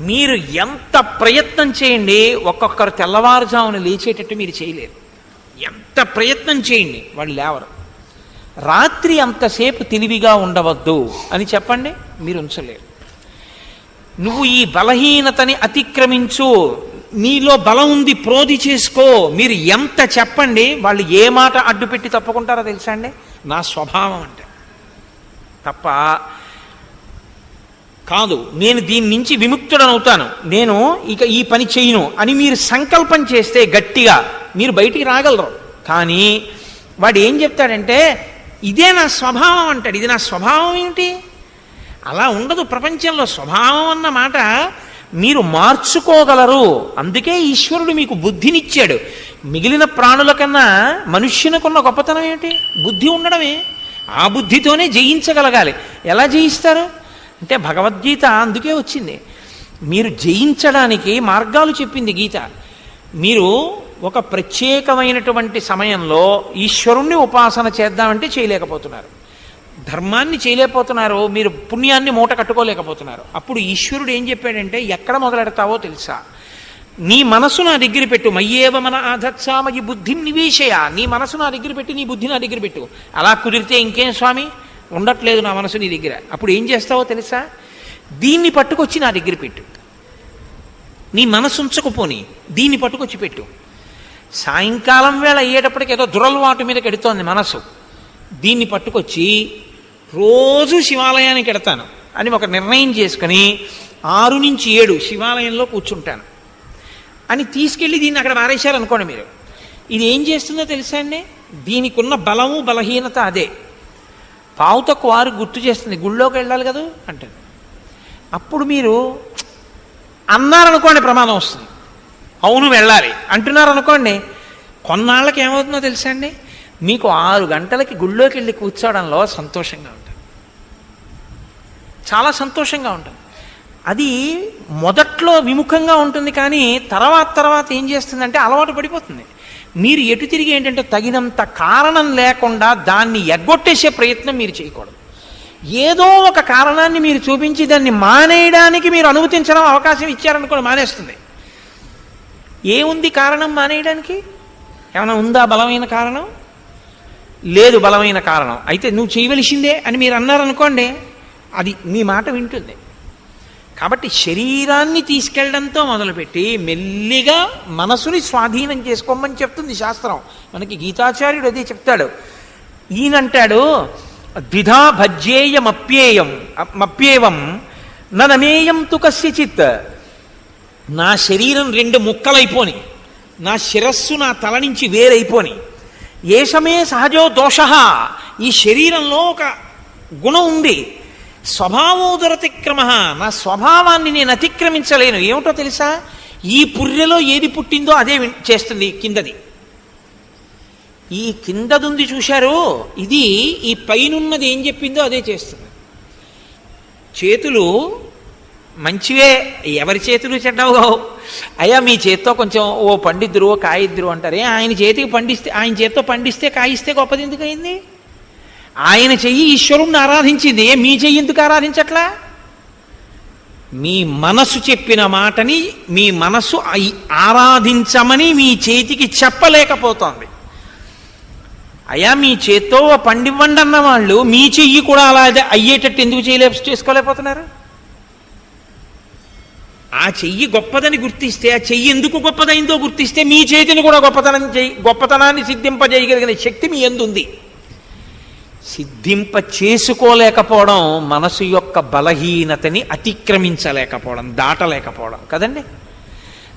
మీరు ఎంత ప్రయత్నం చేయండి ఒక్కొక్కరు తెల్లవారుజామున లేచేటట్టు మీరు చేయలేరు. ఎంత ప్రయత్నం చేయండి వాళ్ళు లేవరు. రాత్రి అంతసేపు తెలివిగా ఉండవద్దు అని చెప్పండి మీరు ఉంచలేరు. నువ్వు ఈ బలహీనతని అతిక్రమించు నీలో బలం ఉంది ప్రోధి చేసుకో మీరు ఎంత చెప్పండి వాళ్ళు ఏ మాట అడ్డుపెట్టి తప్పుకుంటారో తెలుసా అండి? నా స్వభావం అంటే. తప్ప కాదు నేను దీని నుంచి విముక్తుడనవుతాను. నేను ఇక ఈ పని చేయను అని మీరు సంకల్పం చేస్తే గట్టిగా మీరు బయటికి రాగలరు. కానీ వాడు ఏం చెప్తాడంటే ఇదే నా స్వభావం అంటాడు. ఇది నా స్వభావం ఏమిటి అలా ఉండదు ప్రపంచంలో స్వభావం అన్న మాట మీరు మార్చుకోగలరు. అందుకే ఈశ్వరుడు మీకు బుద్ధినిచ్చాడు. మిగిలిన ప్రాణుల కన్నా మనుష్యునికున్న గొప్పతనం ఏమిటి బుద్ధి ఉండడమే. ఆ బుద్ధితోనే జయించగలగాలి. ఎలా జయిస్తారు? అంటే భగవద్గీత అందుకే వచ్చింది. మీరు జయించడానికి మార్గాలు చెప్పింది గీత. మీరు ఒక ప్రత్యేకమైనటువంటి సమయంలో ఈశ్వరుణ్ణి ఉపాసన చేద్దామంటే చేయలేకపోతున్నారు. ధర్మాన్ని చేయలేకపోతున్నారు మీరు పుణ్యాన్ని మూట కట్టుకోలేకపోతున్నారు. అప్పుడు ఈశ్వరుడు ఏం చెప్పాడంటే ఎక్కడ మొదలెడతావో తెలుసా? నీ మనసు నా దగ్గర పెట్టు. మయ్యేవ మన ఆధత్సామయి బుద్ధిని నివేశయ. నీ మనసు నా దగ్గర పెట్టి నీ బుద్ధి నా దగ్గర పెట్టు. అలా కుదిరితే ఇంకేం స్వామి? ఉండట్లేదు నా మనసు నీ దగ్గర. అప్పుడు ఏం చేస్తావో తెలుసా? దీన్ని పట్టుకొచ్చి నా దగ్గర పెట్టు. నీ మనసు ఉంచకపోని దీన్ని పట్టుకొచ్చి పెట్టు. సాయంకాలం వేళ అయ్యేటప్పటికి ఏదో దురలవాటు మీద కెడుతోంది మనసు. దీన్ని పట్టుకొచ్చి రోజు శివాలయానికి ఎడతాను అని ఒక నిర్ణయం చేసుకుని ఆరు నుంచి ఏడు శివాలయంలో కూర్చుంటాను. అని తీసుకెళ్ళి దీన్ని అక్కడ మారేశారనుకోండి మీరు. ఇది ఏం చేస్తుందో తెలుసా అండి? దీనికి ఉన్న బలము బలహీనత అదే. పావుతకు వారు గుర్తు చేస్తుంది. గుళ్ళోకి వెళ్ళాలి కదా? అంటారు అప్పుడు మీరు అన్నారనుకోండి ప్రమాదం వస్తుంది. అవును వెళ్ళాలి. అంటున్నారు అనుకోండి కొన్నాళ్ళకి ఏమవుతుందో తెలుసా అండి? మీకు ఆరు గంటలకి గుళ్ళోకి వెళ్ళి కూర్చోవడంలో సంతోషంగా ఉంటుంది చాలా సంతోషంగా ఉంటుంది అది మొదట్లో విముఖంగా ఉంటుంది కానీ తర్వాత తర్వాత ఏం చేస్తుందంటే అలవాటు పడిపోతుంది. మీరు ఎటు తిరిగి ఏంటంటే తగినంత కారణం లేకుండా దాన్ని ఎగ్గొట్టేసే ప్రయత్నం మీరు చేయకూడదు. ఏదో ఒక కారణాన్ని మీరు చూపించి దాన్ని మానేయడానికి మీరు అనుమతించడం అవకాశం ఇచ్చారనుకోండి మానేస్తుంది. ఏముంది కారణం మానేయడానికి? ఏమైనా ఉందా బలమైన కారణం? లేదు బలమైన కారణం. అయితే నువ్వు చేయవలసిందే అని మీరు అన్నారనుకోండి అది మీ మాట వింటుంది. కాబట్టి శరీరాన్ని తీసుకెళ్ళడంతో మొదలుపెట్టి మెల్లిగా మనసుని స్వాధీనం చేసుకోమని చెప్తుంది శాస్త్రం. మనకి గీతాచార్యుడు అదే చెప్తాడు. ఈయనంటాడు ద్విధా భజ్యేయమప్యేయం మప్యేవం ననమేయం తు కస్యచిత్. నా శరీరం రెండు ముక్కలైపోని నా శిరస్సు నా తల నుంచి వేరైపోని. ఏషమే సహజో దోష. ఈ శరీరంలో ఒక గుణం ఉంది. స్వభావోదరతిక్రమ. నా స్వభావాన్ని నేను అతిక్రమించలేను. ఏమిటో తెలుసా? ఈ పుర్రెలో ఏది పుట్టిందో అదే చేస్తుంది కిందది. ఈ కిందదుంది చూశారు? ఇది ఈ పైనున్నది ఏం చెప్పిందో అదే చేస్తుంది. చేతులు మంచివే. ఎవరి చేతులు చెడ్డవు? అయ్యా మీ చేత్తో కొంచెం ఓ పండిద్దురు ఓ కాయిద్దురు అంటారే. ఆయన చేతికి పండిస్తే ఆయన చేత్తో పండిస్తే కాయిస్తే గొప్పది ఎందుకు అయింది ఆయన చెయ్యి ఈశ్వరుణ్ణి ఆరాధించింది. మీ చెయ్యి ఎందుకు ఆరాధించట్లా? మీ మనసు చెప్పిన మాటని మీ మనసు ఆరాధించమని మీ చేతికి చెప్పలేకపోతోంది. అయ్యా మీ చేత్తో పండివ్వండి అన్న వాళ్ళు మీ చెయ్యి కూడా అలా అయ్యేటట్టు ఎందుకు చేయలే చేసుకోలేకపోతున్నారు? ఆ చెయ్యి గొప్పదని గుర్తిస్తే ఆ చెయ్యి ఎందుకు గొప్పదైందో గుర్తిస్తే మీ చేతిని కూడా గొప్పతనం చేయి గొప్పతనాన్ని సిద్ధింపజేయగలిగిన శక్తి మీ ఎందుంది? సిద్ధింప చేసుకోలేకపోవడం మనసు యొక్క బలహీనతని అతిక్రమించలేకపోవడం దాటలేకపోవడం కదండి?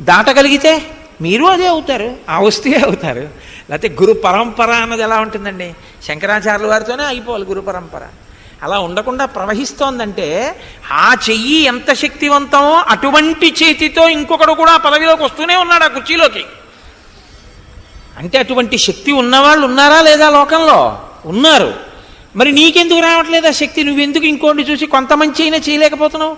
దాటగలిగితే మీరు అదే అవుతారు ఆ వస్తే అవుతారు. లేకపోతే గురు పరంపర అన్నది ఎలా ఉంటుందండి? శంకరాచార్యుల వారితోనే అయిపోవాలి గురు పరంపర. అలా ఉండకుండా ప్రవహిస్తోందంటే ఆ చెయ్యి ఎంత శక్తివంతమో అటువంటి చేతితో ఇంకొకడు కూడా ఆ పదవిలోకి వస్తూనే ఉన్నాడు ఆ కుర్చీలోకి. అంటే అటువంటి శక్తి ఉన్నవాళ్ళు ఉన్నారా లేదా లోకంలో? ఉన్నారు. మరి నీకెందుకు రావట్లేదు ఆ శక్తి? నువ్వెందుకు ఇంకోటి చూసి కొంత మంచి అయినా చేయలేకపోతున్నావు?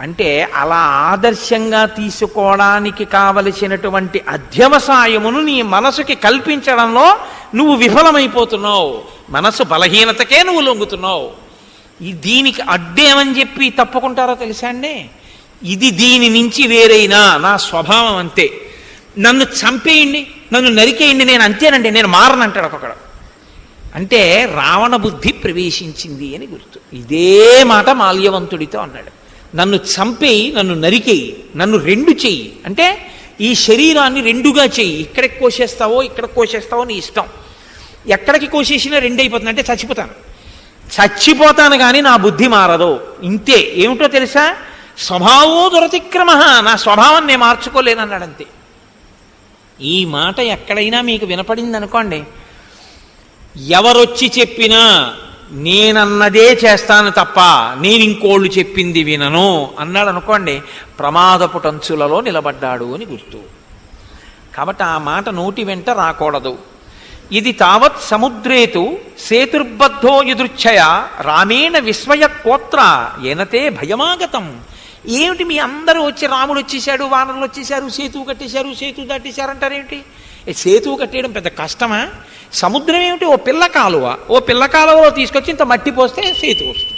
అంటే అలా ఆదర్శంగా తీసుకోవడానికి కావలసినటువంటి అధ్యవసాయమును నీ మనసుకి కల్పించడంలో నువ్వు విఫలమైపోతున్నావు. మనసు బలహీనతకే నువ్వు లొంగుతున్నావు. ఈ దీనికి అడ్డేమని చెప్పి తప్పుకుంటారో తెలుసా అండి? ఇది దీని నుంచి వేరైనా నా స్వభావం అంతే. నన్ను చంపేయండి నన్ను నరికేయండి నేను అంతేనండి నేను మారనంటాడు ఒక్కొక్కడు. అంటే రావణ బుద్ధి ప్రవేశించింది అని గుర్తు. ఇదే మాట మాల్యవంతుడితో అన్నాడు. నన్ను చంపేయి నన్ను నరికేయి నన్ను రెండు చెయ్యి అంటే ఈ శరీరాన్ని రెండుగా చెయ్యి ఇక్కడికి కోసేస్తావో ఇక్కడ కోసేస్తావో నీ ఇష్టం. ఎక్కడికి కోసేసినా రెండు అయిపోతుంది అంటే చచ్చిపోతాను. చచ్చిపోతాను కానీ నా బుద్ధి మారదు. ఇంతే. ఏమిటో తెలుసా? స్వభావో దురతిక్రమ. నా స్వభావం నేను మార్చుకోలేనన్నాడంతే. ఈ మాట ఎక్కడైనా మీకు వినపడింది అనుకోండి ఎవరొచ్చి చెప్పినా నేనన్నదే చేస్తాను తప్ప నేను ఇంకోళ్ళు చెప్పింది వినను అన్నాడు అనుకోండి ప్రమాదపు టంచులలో నిలబడ్డాడు అని గుర్తు. కాబట్టి ఆ మాట నోటి వెంట రాకూడదు. ఇది తావత్ సముద్రేతు సేతుర్బద్ధో ఎదుర్ఛయ రామేణ విస్మయ కోత్ర ఏనతే భయమాగతం. ఏమిటి మీ అందరూ వచ్చి రాముడు వచ్చేసాడు వానరులు వచ్చేసారు సేతువు కట్టేశారు సేతు దాటేశారంటారేమిటి ఏ సేతువు కట్టేయడం పెద్ద కష్టమా? సముద్రం ఏమిటి? ఓ పిల్ల కాలువ. ఓ పిల్ల కాలువలో తీసుకొచ్చి ఇంత మట్టి పోస్తే సేతు వస్తుంది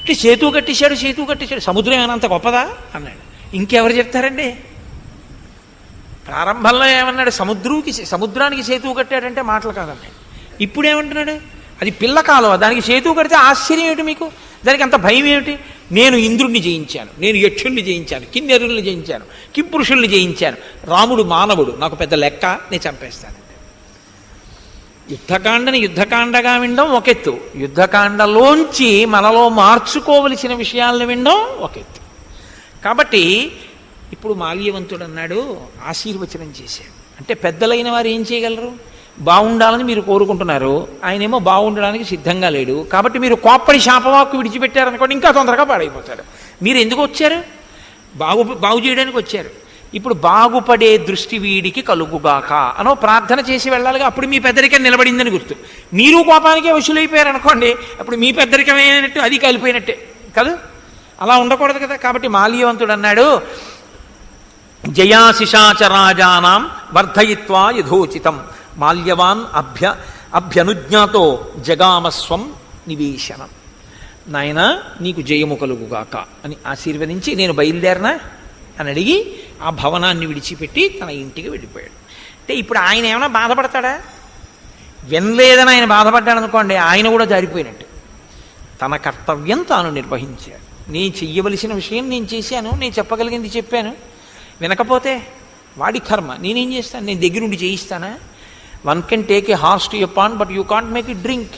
అంటే సేతు కట్టేశాడు సేతు కట్టేశాడు. సముద్రం ఏమన్నంత గొప్పదా? అన్నాడు. ఇంకెవరు చెప్తారండి? ప్రారంభంలో ఏమన్నాడు? సముద్రుకి సముద్రానికి సేతువు కట్టాడంటే మాటలు కాదన్నాడు. ఇప్పుడు ఏమంటున్నాడు అది పిల్ల కాలువ. దానికి సేతు కడితే ఆశ్చర్యం ఏమిటి మీకు? దానికి అంత భయం ఏమిటి? నేను ఇంద్రుణ్ణి జయించాను నేను యక్షుణ్ణి జయించాను కిన్నెరుల్ని జయించాను కింపురుషుల్ని జయించాను. రాముడు మానవుడు నాకు పెద్ద లెక్క నేను చంపేస్తాను. యుద్ధకాండని యుద్ధకాండగా వినడం ఒక ఎత్తు. యుద్ధకాండలోంచి మనలో మార్చుకోవలసిన విషయాలను వినడం ఒక ఎత్తు. కాబట్టి ఇప్పుడు మాల్యవంతుడు అన్నాడు ఆశీర్వచనం చేశాడు. అంటే పెద్దలైన వారు ఏం చేయగలరు? బాగుండాలని మీరు కోరుకుంటున్నారు. ఆయనేమో బాగుండడానికి సిద్ధంగా లేడు. కాబట్టి మీరు కోప్పడి శాపవాక్కు విడిచిపెట్టారనుకోండి ఇంకా తొందరగా పాడైపోతారు. మీరు ఎందుకు వచ్చారు? బాగు బాగు చేయడానికి వచ్చారు. ఇప్పుడు బాగుపడే దృష్టి వీడికి కలుగుగాక అనో ప్రార్థన చేసి వెళ్ళాలిగా అప్పుడు మీ పెద్దరికం నిలబడిందని గుర్తు. మీరు కోపానికే వసూలైపోయారు అనుకోండి అప్పుడు మీ పెద్దరికమైనట్టు అది కలిపోయినట్టే. కదా? అలా ఉండకూడదు కదా? కాబట్టి మాల్యవంతుడు అన్నాడు జయాశిషాచరాజానాం వర్ధయిత్వా యథోచితం. మాల్యవాన్ అభ్య అభ్యనుజ్ఞాతో జగామస్వం నివేశనం. నాయన నీకు జయము కలుగుగాక అని ఆశీర్వదించి నేను బయలుదేరనా? అని అడిగి ఆ భవనాన్ని విడిచిపెట్టి తన ఇంటికి వెళ్ళిపోయాడు. అంటే ఇప్పుడు ఆయన ఏమైనా బాధపడతాడా? వినలేదని ఆయన బాధపడ్డాడు అనుకోండి ఆయన కూడా జారిపోయినట్టు. తన కర్తవ్యం తాను నిర్వహించాడు. నేను చెయ్యవలసిన విషయం నేను చేశాను నేను చెప్పగలిగింది చెప్పాను. వినకపోతే వాడి కర్మ నేనేం చేస్తాను? నేను దగ్గరుండి చేయిస్తానా one can take a horse to pond but you can't make it drink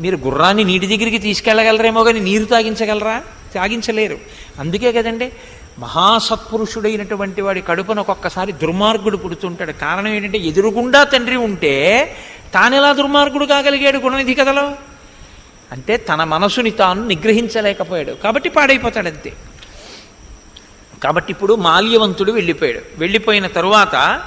మీరు గుర్రాన్ని నీటి దగ్గరికి తీసుకెళ్ళగలరేమో కానీ నీరు తాగించగలరా? తాగించలేరు. అందుకే కదండి మహాసత్పురుషుడైనటువంటి వాడి కడుపున ఒక్కొక్కసారి దుర్మార్గుడు పుడుతుంటాడు. కారణం ఏంటంటే ఎదురుగుండా తండ్రి ఉంటే తానెలా దుర్మార్గుడు కాగలిగాడు గుణనిధి కథలో? అంటే తన మనసుని తాను నిగ్రహించలేకపోయాడు. కాబట్టి పాడైపోతాడు అంతే. కాబట్టి ఇప్పుడు మాల్యవంతుడు వెళ్ళిపోయాడు. వెళ్ళిపోయిన తరువాత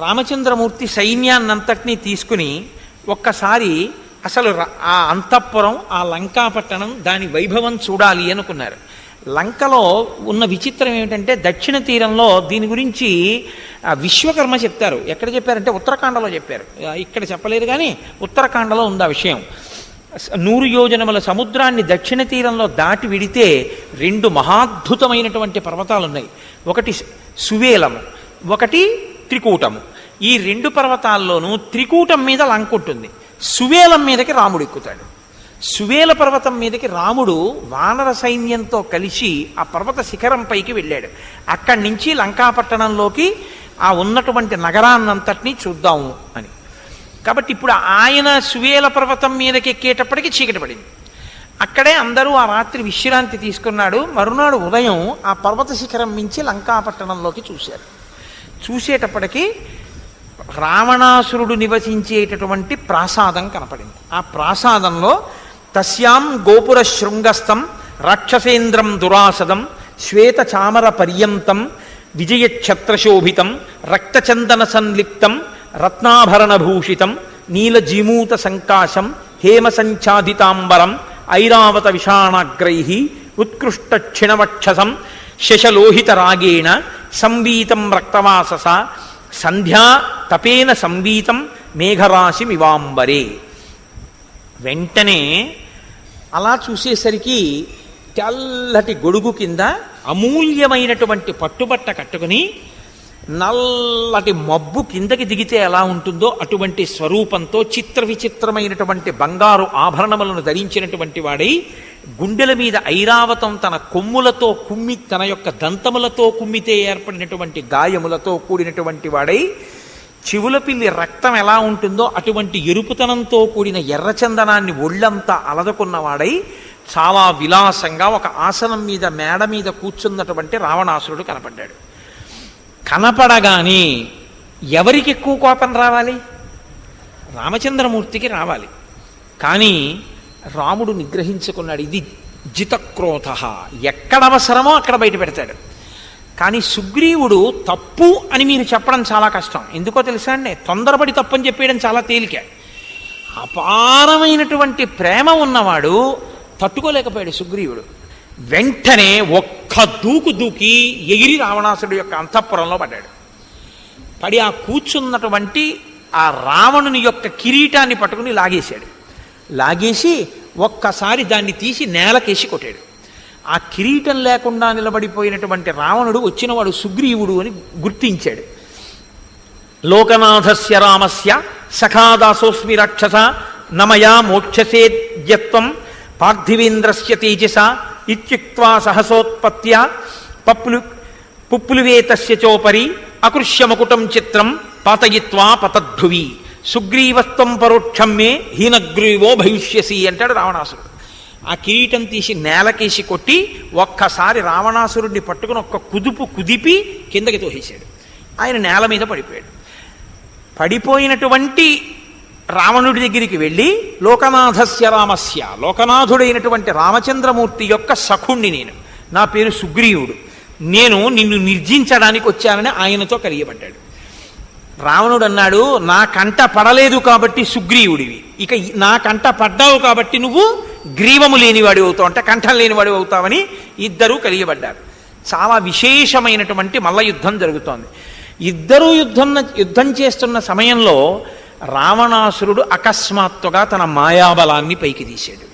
రామచంద్రమూర్తి సైన్యాన్నంతటినీ తీసుకుని ఒక్కసారి అసలు ర- ఆ అంతఃపురం ఆ లంకాపట్టణం దాని వైభవం చూడాలి అనుకున్నారు. లంకలో ఉన్న విచిత్రం ఏమిటంటే దక్షిణ తీరంలో దీని గురించి విశ్వకర్మ చెప్తారు. ఎక్కడ చెప్పారంటే ఉత్తరాఖండలో చెప్పారు. ఇక్కడ చెప్పలేదు కానీ ఉత్తరాఖండలో ఉంది ఆ విషయం. నూరు యోజనముల సముద్రాన్ని దక్షిణ తీరంలో దాటి విడితే రెండు మహాద్భుతమైనటువంటి పర్వతాలు ఉన్నాయి ఒకటి సువేలము ఒకటి త్రికూటము. ఈ రెండు పర్వతాల్లోనూ త్రికూటం మీద లంక ఉంటుంది సువేలం మీదకి రాముడు ఎక్కుతాడు. సువేల పర్వతం మీదకి రాముడు వానర సైన్యంతో కలిసి ఆ పర్వత శిఖరం పైకి వెళ్ళాడు. అక్కడి నుంచి లంకాపట్టణంలోకి ఆ ఉన్నటువంటి నగరాన్నంతటినీ చూద్దాము అని. కాబట్టి ఇప్పుడు ఆయన సువేల పర్వతం మీదకి ఎక్కేటప్పటికి చీకటి పడింది. అక్కడే అందరూ ఆ రాత్రి విశ్రాంతి తీసుకున్నాడు. మరునాడు ఉదయం ఆ పర్వత శిఖరం మించి లంకాపట్టణంలోకి చూశారు. చూసేటప్పటికీ రావణాసురుడు నివసించేటటువంటి ప్రాసాదం కనపడింది. ఆ ప్రాసాదంలో తస్యాం గోపుర శృంగస్థం రాక్షసేంద్రం దురాసదం శ్వేత చామర పర్యంతం విజయఛత్రశోభితం రక్తచందన సంలిప్తం రత్నాభరణభూషితం నీలజీమూత సంకాశం హేమసంఛాదితాంబరం ఐరావత విషాణాగ్రై ఉత్కృష్ట క్షిణవక్షసం శశలోహిత రాగేణ సంవీతం రక్తవాసస. సంధ్యా తపేన సంవీతం మేఘరాశి మివాంబరే వెంటనే అలా చూసేసరికి తెల్లటి గొడుగు కింద అమూల్యమైనటువంటి పట్టుబట్ట కట్టుకుని నల్లటి మబ్బు కిందకి దిగితే ఎలా ఉంటుందో అటువంటి స్వరూపంతో చిత్ర విచిత్రమైనటువంటి బంగారు ఆభరణములను ధరించినటువంటి వాడై గుండెల మీద ఐరావతం తన కొమ్ములతో కుమ్మి తన యొక్క దంతములతో కుమ్మితే ఏర్పడినటువంటి గాయములతో కూడినటువంటి వాడై చెవుల పిల్లి రక్తం ఎలా ఉంటుందో అటువంటి ఎరుపుతనంతో కూడిన ఎర్రచందనాన్ని ఒళ్ళంతా అలదుకున్నవాడై చాలా విలాసంగా ఒక ఆసనం మీద మేడ మీద కూర్చున్నటువంటి రావణాసురుడు కనపడ్డాడు. కనపడగానే ఎవరికి ఎక్కువ కోపం రావాలి? రామచంద్రమూర్తికి రావాలి. కానీ రాముడు నిగ్రహించుకున్నాడు. ఇది జితక్రోధ. ఎక్కడ అవసరమో అక్కడ బయట పెడతాడు. కానీ సుగ్రీవుడు తప్పు అని మీరు చెప్పడం చాలా కష్టం. ఎందుకో తెలుసా అండి? తొందరపడి తప్పని చెప్పేయడం చాలా తేలిక. అపారమైనటువంటి ప్రేమ ఉన్నవాడు తట్టుకోలేకపోయాడు సుగ్రీవుడు. వెంటనే ఒక్క దూకు దూకి ఎగిరి రావణాసుడు యొక్క అంతఃపురంలో పడ్డాడు. పడి ఆ కూర్చున్నటువంటి ఆ రావణుని యొక్క కిరీటాన్ని పట్టుకుని లాగేశాడు. లాగేసి ఒక్కసారి దాన్ని తీసి నేలకేసి కొట్టాడు. ఆ కిరీటం లేకుండా నిలబడిపోయినటువంటి రావణుడు వచ్చినవాడు సుగ్రీవుడు అని గుర్తించాడు. లోకనాథస్య రామస్య సఖాదాసోస్మి రాక్షస నమయా మోక్షసేద్యత్వం పార్థివేంద్రస్య తేజస ఇత్యుక్త్వా సహసోత్పత్య పప్పులు పుప్లువేతస్య చోపరి అకృష్యమకుటం చిత్రం పాతయిత్వా పతద్భువి సుగ్రీవస్త్వం పరోక్షం మే హీనగ్రీవో భవిష్యసి అంటాడు రావణాసురుడు. ఆ కిరీటం తీసి నేలకేసి కొట్టి ఒక్కసారి రావణాసురుడిని పట్టుకుని ఒక్క కుదుపు కుదిపి కిందకి తోసేశాడు. ఆయన నేల మీద పడిపోయాడు. పడిపోయినటువంటి రావణుడి దగ్గరికి వెళ్ళి లోకనాథస్య రామస్య లోకనాథుడైనటువంటి రామచంద్రమూర్తి యొక్క సఖుణ్ణి నేను. నా పేరు సుగ్రీవుడు. నేను నిన్ను నిర్జించడానికి వచ్చానని ఆయనతో కలియబడ్డాడు. రావణుడు అన్నాడు నా కంట పడలేదు కాబట్టి సుగ్రీవుడివి. ఇక నా కంట పడ్డావు కాబట్టి నువ్వు గ్రీవము లేనివాడి అవుతావు. అంటే కంఠం లేనివాడు అవుతావని ఇద్దరూ కలియబడ్డారు. చాలా విశేషమైనటువంటి మల్ల యుద్ధం జరుగుతోంది. ఇద్దరూ యుద్ధం యుద్ధం చేస్తున్న సమయంలో రావణాసురుడు అకస్మాత్తుగా తన మాయాబలాన్ని పైకి తీశాడు.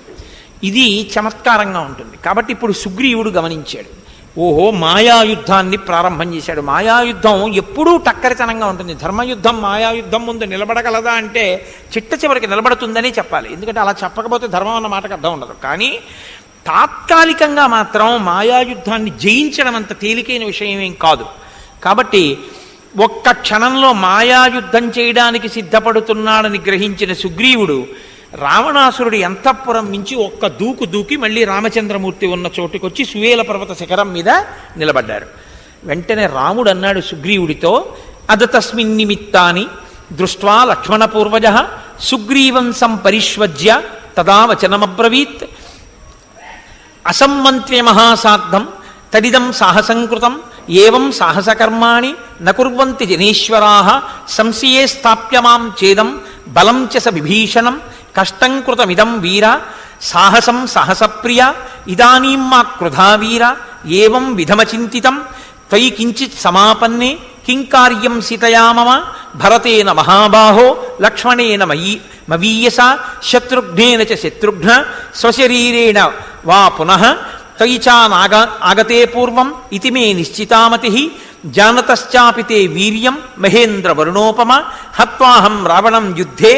ఇది చమత్కారంగా ఉంటుంది. కాబట్టి ఇప్పుడు సుగ్రీవుడు గమనించాడు. ఓహో మాయాయుద్ధాన్ని ప్రారంభం చేశాడు. మాయాయుద్ధం ఎప్పుడూ టక్కరితనంగా ఉంటుంది. ధర్మయుద్ధం మాయాయుద్ధం ముందు నిలబడగలదా అంటే చిట్ట చివరికి నిలబడుతుందని చెప్పాలి. ఎందుకంటే అలా చెప్పకపోతే ధర్మం అన్న మాటకు అర్థం ఉండదు. కానీ తాత్కాలికంగా మాత్రం మాయాయుద్ధాన్ని జయించడం అంత తేలికైన విషయం ఏం కాదు. కాబట్టి ఒక్క క్షణంలో మాయాయుద్ధం చేయడానికి సిద్ధపడుతున్నాడని గ్రహించిన సుగ్రీవుడు రావణాసురుడి అంతఃపురం మించి ఒక్క దూకు దూకి మళ్ళీ రామచంద్రమూర్తి ఉన్న చోటుకొచ్చి సువేల పర్వత శిఖరం మీద నిలబడ్డారు. వెంటనే రాముడు అన్నాడు సుగ్రీవుడితో అదతస్మిన్ నిమిత్తాని దృష్ట్వా లక్ష్మణపూర్వజ సుగ్రీవం సంపరిష్వజ్య తదా వచనమబ్రవీత్. అసమ్మంత్ర్య మహాసార్థం తడిదం సాహసంకృతం ఏం సాహసకర్మాణి నకుర్వంతి జనేశ్వరా సంశయే స్థాప్యమాం చేదం బలం చ స విభీషణం కష్టం కృతమిదం వీర సాహసం సహసప్రియ ఇదానీం మా క్రుధా వీర ఏవం విధమచింతితం త్వయి కించిత్ సమాపన్నే కింకార్యం సీతయామమ భరతేన మహాబాహో లక్ష్మణేన మయీ మవీయస శత్రుఘ్నేన చ శత్రుఘ్న స్వశరీరేణ వా పునః త్వయి ఆగతే పూర్వం ఇది మే నిశ్చితామతి జానతశ్చాపి తే వీర్యం మహేంద్ర వరుణోపమ హత్వాహం రావణం యుద్ధే